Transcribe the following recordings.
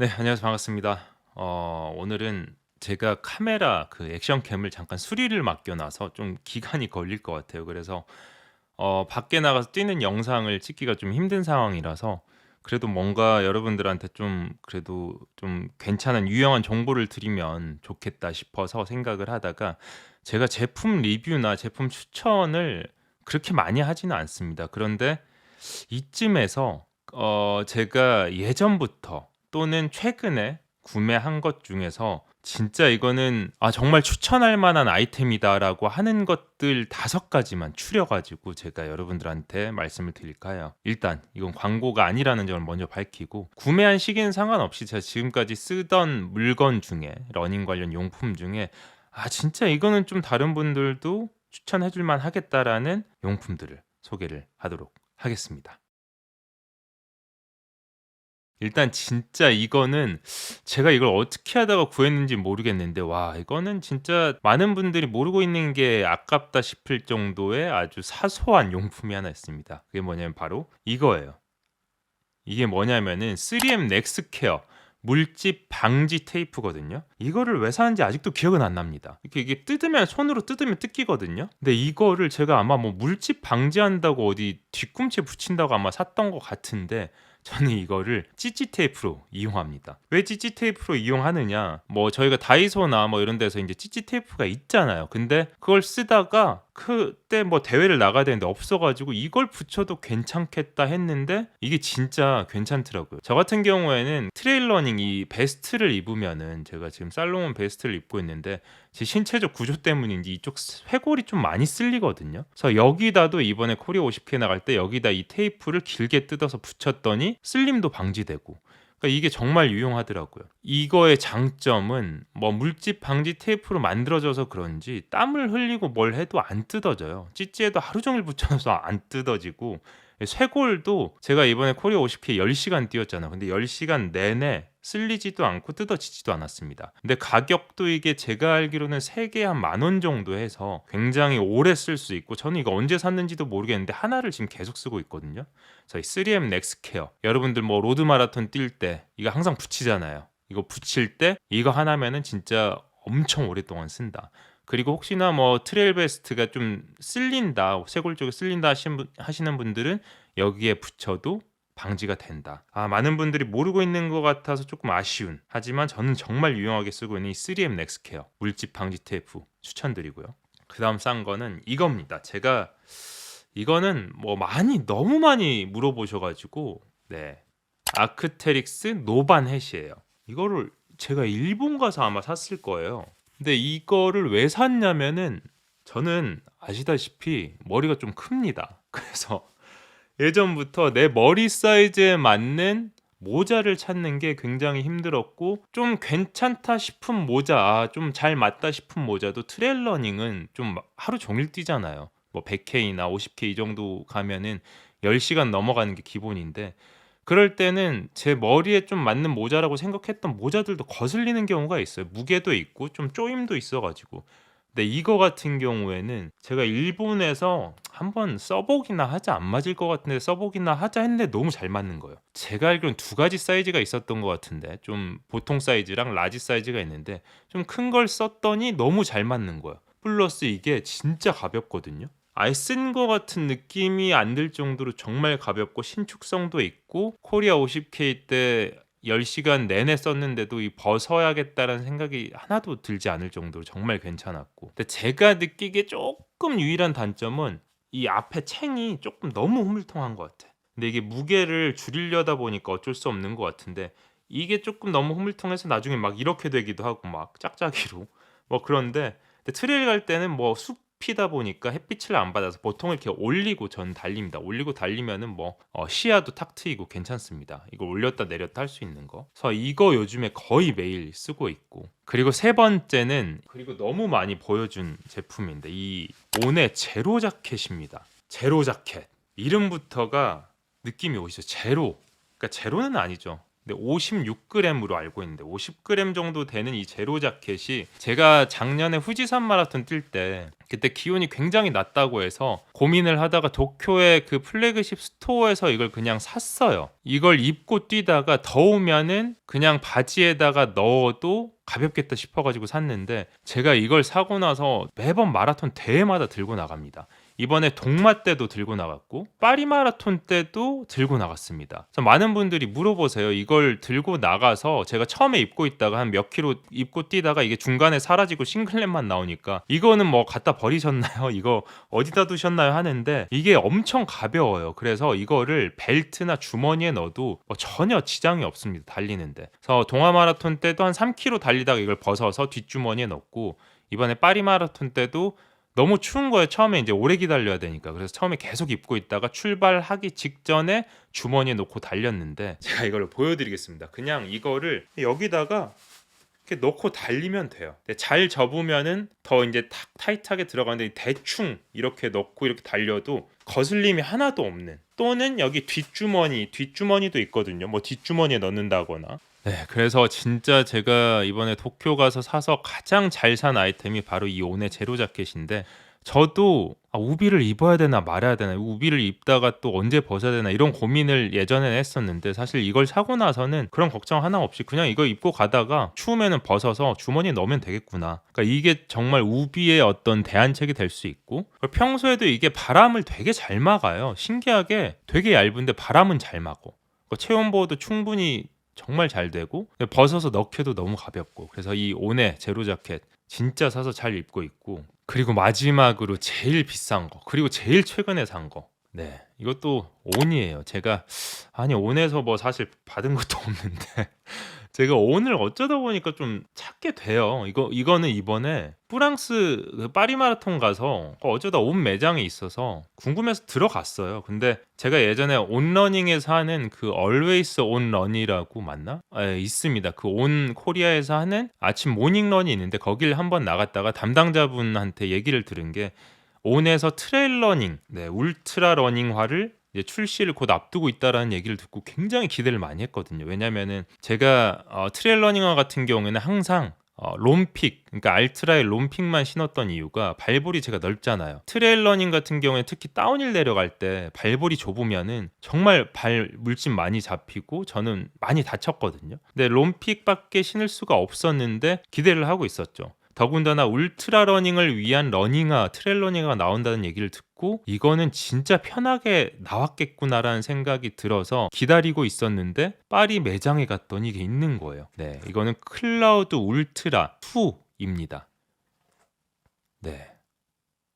네, 안녕하세요. 반갑습니다. 어, 오늘은 제가 카메라 그 액션캠을 잠깐 수리를 맡겨놔서 좀 기간이 걸릴 것 같아요. 그래서 어, 밖에 나가서 뛰는 영상을 찍기가 좀 힘든 상황이라서 그래도 뭔가 여러분들한테 좀 그래도 좀 괜찮은 유용한 정보를 드리면 좋겠다 싶어서 생각을 하다가 제가 제품 리뷰나 제품 추천을 그렇게 많이 하지는 않습니다. 그런데 이쯤에서 어, 제가 예전부터 또는 최근에 구매한 것 중에서 진짜 이거는 아 정말 추천할 만한 아이템이다라고 하는 것들 다섯 가지만 추려 가지고 제가 여러분들한테 말씀을 드릴까 해요. 일단 이건 광고가 아니라는 점을 먼저 밝히고 구매한 시기는 상관없이 제가 지금까지 쓰던 물건 중에 러닝 관련 용품 중에 아 진짜 이거는 좀 다른 분들도 추천해 줄만 하겠다라는 용품들을 소개를 하도록 하겠습니다. 일단 진짜 이거는 제가 이걸 어떻게 하다가 구했는지 모르겠는데 와 이거는 진짜 많은 분들이 모르고 있는 게 아깝다 싶을 정도의 아주 사소한 용품이 하나 있습니다. 그게 뭐냐면 바로 이거예요. 이게 뭐냐면은 3M 넥스케어 물집 방지 테이프거든요. 이거를 왜 사는지 아직도 기억은 안 납니다. 이렇게 이게 뜯으면 손으로 뜯으면 뜯기거든요. 근데 이거를 제가 아마 뭐 물집 방지한다고 어디 뒤꿈치에 붙인다고 아마 샀던 것 같은데 저는 이거를 찌찌 테이프로 이용합니다. 왜 찌찌 테이프로 이용하느냐? 뭐 저희가 다이소나 뭐 이런 데서 이제 찌찌 테이프가 있잖아요. 근데 그걸 쓰다가 그때 뭐 대회를 나가야 되는데 없어가지고 이걸 붙여도 괜찮겠다 했는데 이게 진짜 괜찮더라고요. 저 같은 경우에는 트레일러닝 이 베스트를 입으면은 제가 지금 살로몬 베스트를 입고 있는데 제 신체적 구조 때문인지 이쪽 쇄골이 좀 많이 쓸리거든요. 그래서 여기다도 이번에 코리아 50K 나갈 때 여기다 이 테이프를 길게 뜯어서 붙였더니 쓸림도 방지되고 그러니까 이게 정말 유용하더라고요. 이거의 장점은 뭐 물집 방지 테이프로 만들어져서 그런지 땀을 흘리고 뭘 해도 안 뜯어져요. 찌찌에도 하루 종일 붙여서 안 뜯어지고 쇄골도 제가 이번에 코리아 50K 10시간 뛰었잖아요. 근데 10시간 내내 쓸리지도 않고 뜯어지지도 않았습니다. 근데 가격도 이게 제가 알기로는 3개 한 만 원 정도 해서 굉장히 오래 쓸 수 있고 저는 이거 언제 샀는지도 모르겠는데 하나를 지금 계속 쓰고 있거든요. 저희 3M 넥스케어 여러분들 뭐 로드 마라톤 뛸 때 이거 항상 붙이잖아요. 이거 붙일 때 이거 하나면은 진짜 엄청 오랫동안 쓴다. 그리고 혹시나 뭐 트레일 베스트가 좀 쓸린다, 쇄골 쪽에 쓸린다 하시는 분들은 여기에 붙여도 방지가 된다. 아, 많은 분들이 모르고 있는 것 같아서 조금 아쉬운. 하지만 저는 정말 유용하게 쓰고 있는 이 3M 넥스케어 물집 방지 테이프 추천드리고요. 그다음 싼 거는 이겁니다. 제가 이거는 뭐 많이 너무 많이 물어보셔가지고 네 아크테릭스 노반 햇이에요. 이거를 제가 일본 가서 아마 샀을 거예요. 근데 이거를 왜 샀냐면은 저는 아시다시피 머리가 좀 큽니다. 그래서 예전부터 내 머리 사이즈에 맞는 모자를 찾는 게 굉장히 힘들었고 좀 괜찮다 싶은 모자, 아, 좀 잘 맞다 싶은 모자도 트레일 러닝은 좀 하루 종일 뛰잖아요. 뭐 100K나 50K 이 정도 가면은 10시간 넘어가는 게 기본인데 그럴 때는 제 머리에 좀 맞는 모자라고 생각했던 모자들도 거슬리는 경우가 있어요. 무게도 있고 좀 쪼임도 있어 가지고. 근데 이거 같은 경우에는 제가 일본에서 한번 써보기나 하자 안 맞을 것 같은데 써보기나 하자 했는데 너무 잘 맞는 거예요. 제가 알기로는 두 가지 사이즈가 있었던 것 같은데 좀 보통 사이즈랑 라지 사이즈가 있는데 좀 큰 걸 썼더니 너무 잘 맞는 거예요. 플러스 이게 진짜 가볍거든요. 아예 쓴거 같은 느낌이 안 들 정도로 정말 가볍고 신축성도 있고 코리아 50K 때 10시간 내내 썼는데도 이 벗어야겠다라는 생각이 하나도 들지 않을 정도로 정말 괜찮았고. 근데 제가 느끼기에 조금 유일한 단점은 이 앞에 챙이 조금 너무 흐물통한 것 같아. 근데 이게 무게를 줄이려다 보니까 어쩔 수 없는 것 같은데 이게 조금 너무 흐물통해서 나중에 막 이렇게 되기도 하고 막 짝짝이로. 뭐 그런데 트레일 갈 때는 뭐 숲 피다 보니까 햇빛을 안 받아서 보통 이렇게 올리고 전 달립니다. 올리고 달리면은 뭐 어, 시야도 탁 트이고 괜찮습니다. 이거 올렸다 내렸다 할 수 있는 거. 그래서 이거 요즘에 거의 매일 쓰고 있고. 그리고 세 번째는 그리고 너무 많이 보여준 제품인데 이 온의 제로 자켓입니다. 제로 자켓. 이름부터가 느낌이 오시죠? 제로. 그러니까 제로는 아니죠. 근데 56g으로 알고 있는데 50g 정도 되는 이 제로 자켓이 제가 작년에 후지산 마라톤 뛸 때 그때 기온이 굉장히 낮다고 해서 고민을 하다가 도쿄의 그 플래그십 스토어에서 이걸 그냥 샀어요. 이걸 입고 뛰다가 더우면은 그냥 바지에다가 넣어도 가볍겠다 싶어가지고 샀는데 제가 이걸 사고 나서 매번 마라톤 대회마다 들고 나갑니다. 이번에 동마 때도 들고 나갔고 파리 마라톤 때도 들고 나갔습니다. 많은 분들이 물어보세요. 이걸 들고 나가서 제가 처음에 입고 있다가 한 몇 킬로 입고 뛰다가 이게 중간에 사라지고 싱글렛만 나오니까 이거는 뭐 갖다 버리셨나요? 이거 어디다 두셨나요? 하는데 이게 엄청 가벼워요. 그래서 이거를 벨트나 주머니에 넣어도 뭐 전혀 지장이 없습니다. 달리는데. 그래서 동아 마라톤 때도 한 3km 달리다가 이걸 벗어서 뒷주머니에 넣고 이번에 파리 마라톤 때도 너무 추운 거예요. 처음에 이제 오래 기다려야 되니까. 그래서 처음에 계속 입고 있다가 출발하기 직전에 주머니에 놓고 달렸는데 제가 이걸 보여드리겠습니다. 그냥 이거를 여기다가 이렇게 넣고 달리면 돼요. 잘 접으면은 더 이제 탁 타이트하게 들어가는데 대충 이렇게 넣고 이렇게 달려도 거슬림이 하나도 없는 또는 여기 뒷주머니 뒷주머니도 있거든요. 뭐 뒷주머니에 넣는다거나 네, 그래서 진짜 제가 이번에 도쿄 가서 사서 가장 잘 산 아이템이 바로 이 온의 제로 자켓인데 저도 아, 우비를 입어야 되나 말아야 되나 우비를 입다가 또 언제 벗어야 되나 이런 고민을 예전에는 했었는데 사실 이걸 사고 나서는 그런 걱정 하나 없이 그냥 이거 입고 가다가 추우면은 벗어서 주머니에 넣으면 되겠구나. 그러니까 이게 정말 우비의 어떤 대안책이 될 수 있고 평소에도 이게 바람을 되게 잘 막아요. 신기하게 되게 얇은데 바람은 잘 막어 그러니까 체온보호도 충분히 정말 잘 되고 벗어서 넣기도 너무 가볍고 그래서 이 온의 제로 자켓 진짜 사서 잘 입고 있고 그리고 마지막으로 제일 비싼 거 그리고 제일 최근에 산 거. 네. 이것도 온이에요. 제가 아니 온에서 뭐 사실 받은 것도 없는데 제가 온을 어쩌다 보니까 좀 찾게 돼요. 이거 이거는 이번에 프랑스 그 파리 마라톤 가서 어쩌다 온 매장에 있어서 궁금해서 들어갔어요. 근데 제가 예전에 온러닝에서 하는 그 Always On Run이라고 맞나? 예, 있습니다. 그 온 코리아에서 하는 아침 모닝런이 있는데 거길 한번 나갔다가 담당자분한테 얘기를 들은 게 온에서 트레일 러닝, 네, 울트라 러닝화를 이제 출시를 곧 앞두고 있다라는 얘기를 듣고 굉장히 기대를 많이 했거든요. 왜냐면은 제가 어, 트레일 러닝화 같은 경우에는 항상 어, 롬픽, 그러니까 알트라의 롬픽만 신었던 이유가 발볼이 제가 넓잖아요. 트레일 러닝 같은 경우에 특히 다운힐 내려갈 때 발볼이 좁으면은 정말 발 물집 많이 잡히고 저는 많이 다쳤거든요. 근데 롬픽밖에 신을 수가 없었는데 기대를 하고 있었죠. 더군다나 울트라 러닝을 위한 러닝화, 트레일 러닝화가 나온다는 얘기를 듣고 이거는 진짜 편하게 나왔겠구나라는 생각이 들어서 기다리고 있었는데 파리 매장에 갔더니 이게 있는 거예요. 네, 이거는 클라우드 울트라 2입니다. 네.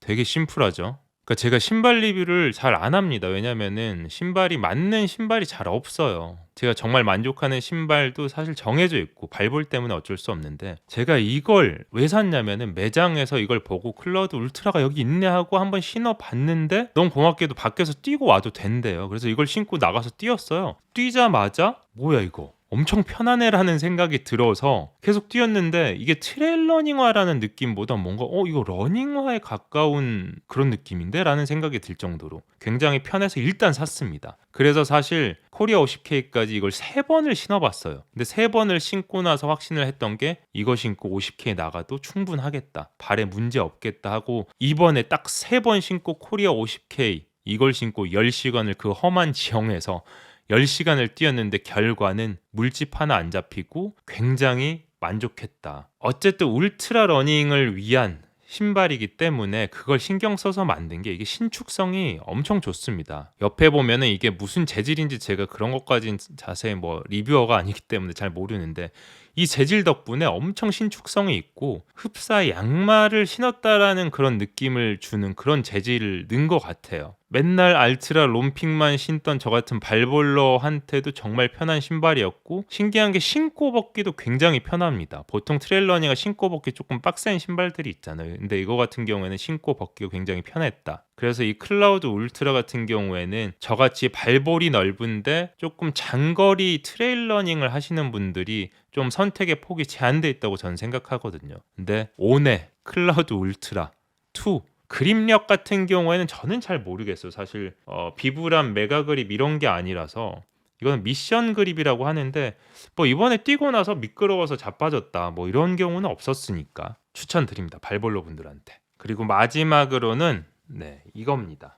되게 심플하죠. 그러니까 제가 신발 리뷰를 잘 안 합니다. 왜냐면은 신발이 맞는 신발이 잘 없어요. 제가 정말 만족하는 신발도 사실 정해져 있고 발볼 때문에 어쩔 수 없는데 제가 이걸 왜 샀냐면은 매장에서 이걸 보고 클라우드 울트라가 여기 있네 하고 한번 신어 봤는데 너무 고맙게도 밖에서 뛰고 와도 된대요. 그래서 이걸 신고 나가서 뛰었어요. 뛰자마자 뭐야 이거 엄청 편안해라는 생각이 들어서 계속 뛰었는데 이게 트레일 러닝화라는 느낌보다 뭔가 어 이거 러닝화에 가까운 그런 느낌인데 라는 생각이 들 정도로 굉장히 편해서 일단 샀습니다. 그래서 사실 코리아 50K까지 이걸 세 번을 신어봤어요. 근데 세 번을 신고 나서 확신을 했던 게 이거 신고 50K 나가도 충분하겠다. 발에 문제 없겠다 하고 이번에 딱 세 번 신고 코리아 50K 이걸 신고 10시간을 그 험한 지형에서 10시간을 뛰었는데 결과는 물집 하나 안 잡히고 굉장히 만족했다. 어쨌든 울트라 러닝을 위한 신발이기 때문에 그걸 신경 써서 만든 게 이게 신축성이 엄청 좋습니다. 옆에 보면은 이게 무슨 재질인지 제가 그런 것까지는 자세히 뭐 리뷰어가 아니기 때문에 잘 모르는데 이 재질 덕분에 엄청 신축성이 있고 흡사 양말을 신었다라는 그런 느낌을 주는 그런 재질을 넣은 것 같아요. 맨날 알트라 롬픽만 신던 저 같은 발볼러한테도 정말 편한 신발이었고 신기한 게 신고 벗기도 굉장히 편합니다. 보통 트레일러닝가 신고 벗기 조금 빡센 신발들이 있잖아요. 근데 이거 같은 경우에는 신고 벗기가 굉장히 편했다. 그래서 이 클라우드 울트라 같은 경우에는 저같이 발볼이 넓은데 조금 장거리 트레일러닝을 하시는 분들이 좀 선택의 폭이 제한돼 있다고 저는 생각하거든요. 근데 온의 클라우드 울트라 2 그립력 같은 경우에는 저는 잘 모르겠어요. 사실 어, 비브람 메가 그립 이런 게 아니라서. 이거는 미션 그립이라고 하는데 뭐 이번에 뛰고 나서 미끄러워서 자빠졌다 뭐 이런 경우는 없었으니까 추천드립니다 발볼로 분들한테. 그리고 마지막으로는 네 이겁니다.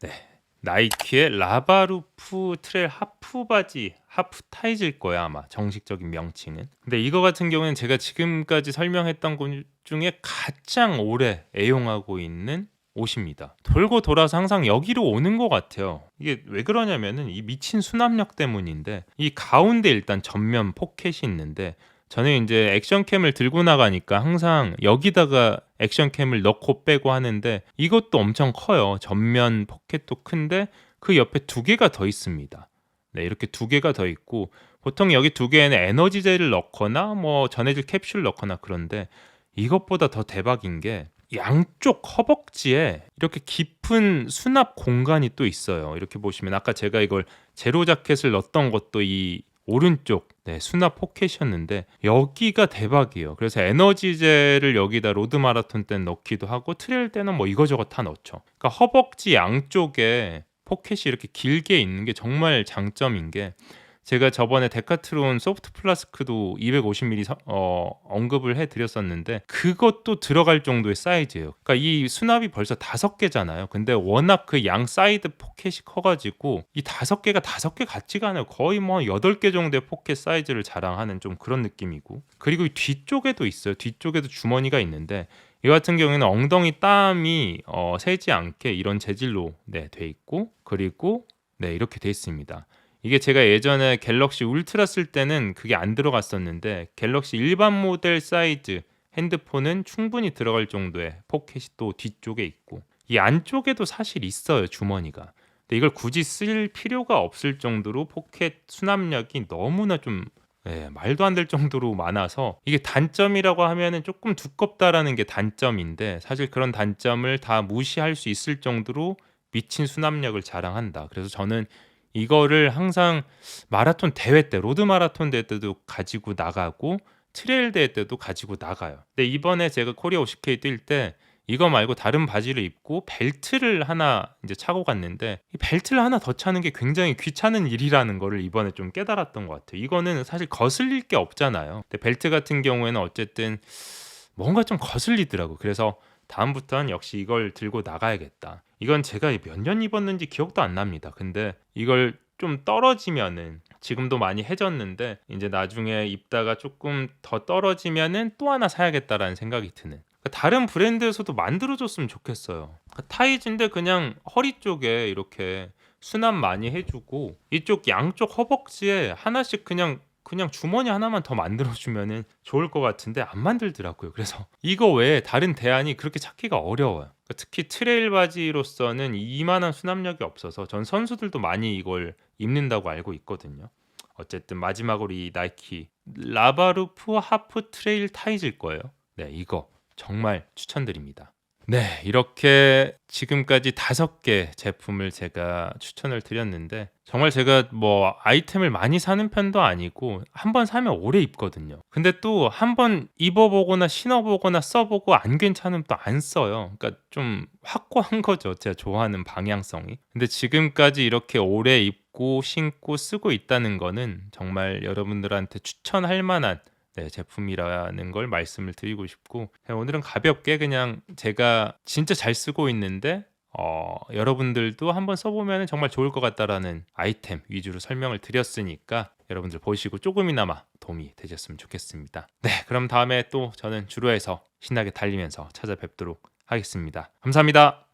네 나이키의 라바루프 트레일 하프 바지 하프 타이즈일 거야 아마 정식적인 명칭은 근데 이거 같은 경우는 제가 지금까지 설명했던 것 중에 가장 오래 애용하고 있는 옷입니다. 돌고 돌아서 항상 여기로 오는 것 같아요. 이게 왜 그러냐면은 이 미친 수납력 때문인데 이 가운데 일단 전면 포켓이 있는데 저는 이제 액션캠을 들고 나가니까 항상 여기다가 액션캠을 넣고 빼고 하는데 이것도 엄청 커요. 전면 포켓도 큰데 그 옆에 두 개가 더 있습니다. 네, 이렇게 두 개가 더 있고 보통 여기 두 개에는 에너지젤을 넣거나 뭐 전해질 캡슐 넣거나 그런데 이것보다 더 대박인 게 양쪽 허벅지에 이렇게 깊은 수납 공간이 또 있어요. 이렇게 보시면 아까 제가 이걸 제로 자켓을 넣었던 것도 이 오른쪽 네, 수납 포켓이었는데 여기가 대박이에요. 그래서 에너지젤을 여기다 로드 마라톤 때 넣기도 하고 트레일 때는 뭐 이거저거 다 넣죠. 그러니까 허벅지 양쪽에 포켓이 이렇게 길게 있는 게 정말 장점인 게 제가 저번에 데카트론 소프트 플라스크도 250ml 서- 어, 언급을 해드렸었는데 그것도 들어갈 정도의 사이즈예요. 그러니까 이 수납이 벌써 다섯 개잖아요. 근데 워낙 그 양 사이드 포켓이 커가지고 이 다섯 개가 다섯 개 같지가 않아요. 거의 뭐 여덟 개 정도의 포켓 사이즈를 자랑하는 좀 그런 느낌이고 그리고 이 뒤쪽에도 있어요. 뒤쪽에도 주머니가 있는데 이 같은 경우에는 엉덩이 땀이 어, 새지 않게 이런 재질로 네, 돼 있고 그리고 네 이렇게 돼 있습니다. 이게 제가 예전에 갤럭시 울트라 쓸 때는 그게 안 들어갔었는데 갤럭시 일반 모델 사이즈 핸드폰은 충분히 들어갈 정도의 포켓이 또 뒤쪽에 있고 이 안쪽에도 사실 있어요 주머니가. 근데 이걸 굳이 쓸 필요가 없을 정도로 포켓 수납력이 너무나 좀 예, 말도 안 될 정도로 많아서 이게 단점이라고 하면은 조금 두껍다라는 게 단점인데 사실 그런 단점을 다 무시할 수 있을 정도로 미친 수납력을 자랑한다. 그래서 저는 이거를 항상 마라톤 대회 때 로드 마라톤 대회 때도 가지고 나가고 트레일 대회 때도 가지고 나가요. 근데 이번에 제가 코리아 50K 뛸 때 이거 말고 다른 바지를 입고 벨트를 하나 이제 차고 갔는데 이 벨트를 하나 더 차는 게 굉장히 귀찮은 일이라는 거를 이번에 좀 깨달았던 것 같아요. 이거는 사실 거슬릴 게 없잖아요. 근데 벨트 같은 경우에는 어쨌든 뭔가 좀 거슬리더라고. 그래서 다음부터는 역시 이걸 들고 나가야겠다. 이건 제가 몇 년 입었는지 기억도 안 납니다. 근데 이걸 좀 떨어지면은 지금도 많이 해졌는데 이제 나중에 입다가 조금 더 떨어지면은 또 하나 사야겠다라는 생각이 드는. 그러니까 다른 브랜드에서도 만들어줬으면 좋겠어요. 그러니까 타이즈인데 그냥 허리 쪽에 이렇게 수납 많이 해주고 이쪽 양쪽 허벅지에 하나씩 그냥 그냥 주머니 하나만 더 만들어주면은 좋을 것 같은데 안 만들더라고요. 그래서 이거 외에 다른 대안이 그렇게 찾기가 어려워요. 그러니까 특히 트레일 바지로서는 이만한 수납력이 없어서 전 선수들도 많이 이걸 입는다고 알고 있거든요. 어쨌든 마지막으로 이 나이키 라바루프 하프 트레일 타이즈일 거예요. 네, 이거 정말 추천드립니다. 네, 이렇게 지금까지 다섯 개 제품을 제가 추천을 드렸는데 정말 제가 뭐 아이템을 많이 사는 편도 아니고 한번 사면 오래 입거든요. 근데 또한번 입어 보거나 신어 보거나 써 보고 안 괜찮으면 또 안 써요. 그러니까 좀 확고한 거죠. 제가 좋아하는 방향성이. 근데 지금까지 이렇게 오래 입고 신고 쓰고 있다는 거는 정말 여러분들한테 추천할 만한 네, 제품이라는 걸 말씀을 드리고 싶고 네, 오늘은 가볍게 그냥 제가 진짜 잘 쓰고 있는데 어, 여러분들도 한번 써보면 정말 좋을 것 같다라는 아이템 위주로 설명을 드렸으니까 여러분들 보시고 조금이나마 도움이 되셨으면 좋겠습니다. 네, 그럼 다음에 또 저는 주로해서 신나게 달리면서 찾아뵙도록 하겠습니다. 감사합니다.